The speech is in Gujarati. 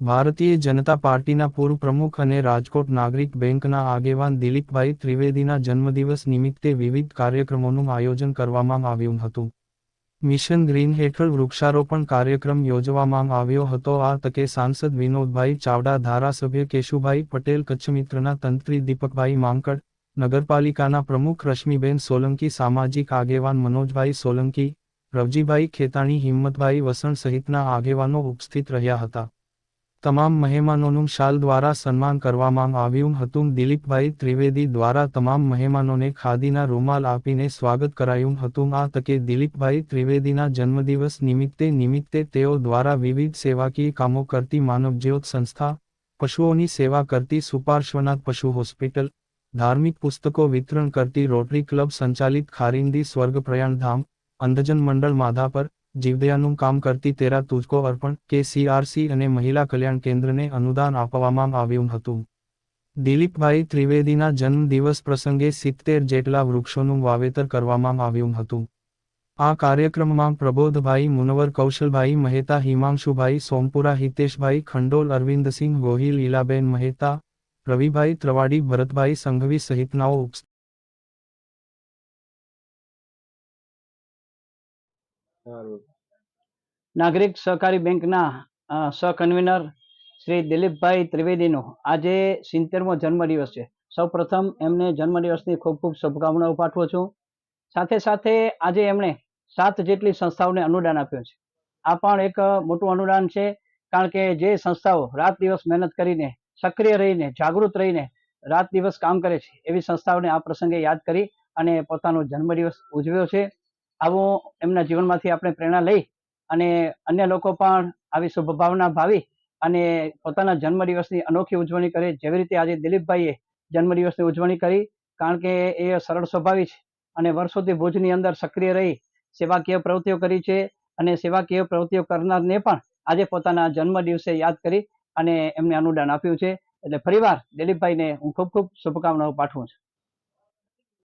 ભારતીય જનતા પાર્ટીના પૂર્વ પ્રમુખ અને રાજકોટ નાગરિક બેંકના આગેવાન દિલીપભાઈ ત્રિવેદીના જન્મદિવસ નિમિત્તે વિવિધ કાર્યક્રમોનું આયોજન કરવામાં આવ્યું હતું. મિશન ગ્રીન હેઠળ વૃક્ષારોપણ કાર્યક્રમ યોજવામાં આવ્યો હતો. આ તકે સાંસદ વિનોદભાઈ ચાવડા, ધારાસભ્ય કેશુભાઈ પટેલ, કચ્છમિત્રના તંત્રી દીપકભાઈ માંકડ, નગરપાલિકાના પ્રમુખ રશ્મિબેન સોલંકી, સામાજિક આગેવાન મનોજભાઈ સોલંકી, રવજીભાઈ ખેતાણી, હિંમતભાઈ વસણ સહિતના આગેવાનો ઉપસ્થિત રહ્યા હતા. તમામ મહેમાનોનું શાલ દ્વારા સન્માન કરવામાં આવ્યું હતું. દિલીપભાઈ ત્રિવેદી દ્વારા તમામ મહેમાનોને ખાદીના રૂમાલ આપીને સ્વાગત કરાયું હતું. આ તકે દિલીપભાઈ ત્રિવેદીના જન્મદિવસ નિમિત્તે નિમિત્તે તેઓ દ્વારા વિવિધ સેવાકીય કામો કરતી માનવજ્યોત સંસ્થા, પશુઓની સેવા કરતી સુપાર્શ્વનાથ પશુ હોસ્પિટલ, ધાર્મિક પુસ્તકો વિતરણ કરતી રોટરી ક્લબ સંચાલિત ખારિંદી સ્વર્ગ પ્રયાણધામ અંધજન મંડળ માધાપર જીવદયાનું કામ કરતી તેરા તુજકો અર્પણ, કે સીઆરસી અને મહિલા કલ્યાણ કેન્દ્રને અનુદાન આપવામાં આવ્યું હતું. દિલીપભાઈ ત્રિવેદીના જન્મ દિવસ પ્રસંગે સિત્તેર જેટલા વૃક્ષોનું વાવેતર કરવામાં આવ્યું હતું. આ કાર્યક્રમમાં પ્રબોધભાઈ મુનવર, કૌશલભાઈ મહેતા, હિમાંશુભાઈ સોમપુરા, હિતેશભાઈ ખંડોલ, અરવિંદસિંહ ગોહિલ, ઈલાબેન મહેતા, રવિભાઈ ત્રવાડી, ભરતભાઈ સંઘવી સહિતનાઓ ઉપસ્થિત નાગરિક સહકારી બેંકના સહકન્વીનર શ્રી દિલીપભાઈ ત્રિવેદીનો આજે સિત્તેરમો જન્મદિવસ છે. સૌ પ્રથમ એમને જન્મદિવસની ખૂબ ખૂબ શુભકામનાઓ પાઠવું છું. સાથે સાથે આજે એમણે સાત જેટલી સંસ્થાઓને અનુદાન આપ્યું છે. આ પણ એક મોટું અનુદાન છે, કારણ કે જે સંસ્થાઓ રાત દિવસ મહેનત કરીને, સક્રિય રહીને, જાગૃત રહીને રાત દિવસ કામ કરે છે, એવી સંસ્થાઓને આ પ્રસંગે યાદ કરી અને પોતાનો જન્મદિવસ ઉજવ્યો છે. આવો એમના જીવનમાંથી આપણે પ્રેરણા લઈ અને અન્ય લોકો પણ આવી શુભ ભાવના ભાવી અને પોતાના જન્મદિવસની અનોખી ઉજવણી કરે. જેવી રીતે આજે દિલીપભાઈએ જન્મદિવસની ઉજવણી કરી, કારણ કે એ સરળ સ્વભાવી છે અને વર્ષોથી ભુજની અંદર સક્રિય રહી, સેવાકીય પ્રવૃત્તિઓ કરી છે અને સેવાકીય પ્રવૃત્તિઓ કરનારને પણ આજે પોતાના જન્મદિવસે યાદ કરી અને એમને અનુદાન આપ્યું છે. એટલે ફરીવાર દિલીપભાઈને હું ખૂબ ખૂબ શુભકામનાઓ પાઠવું છું.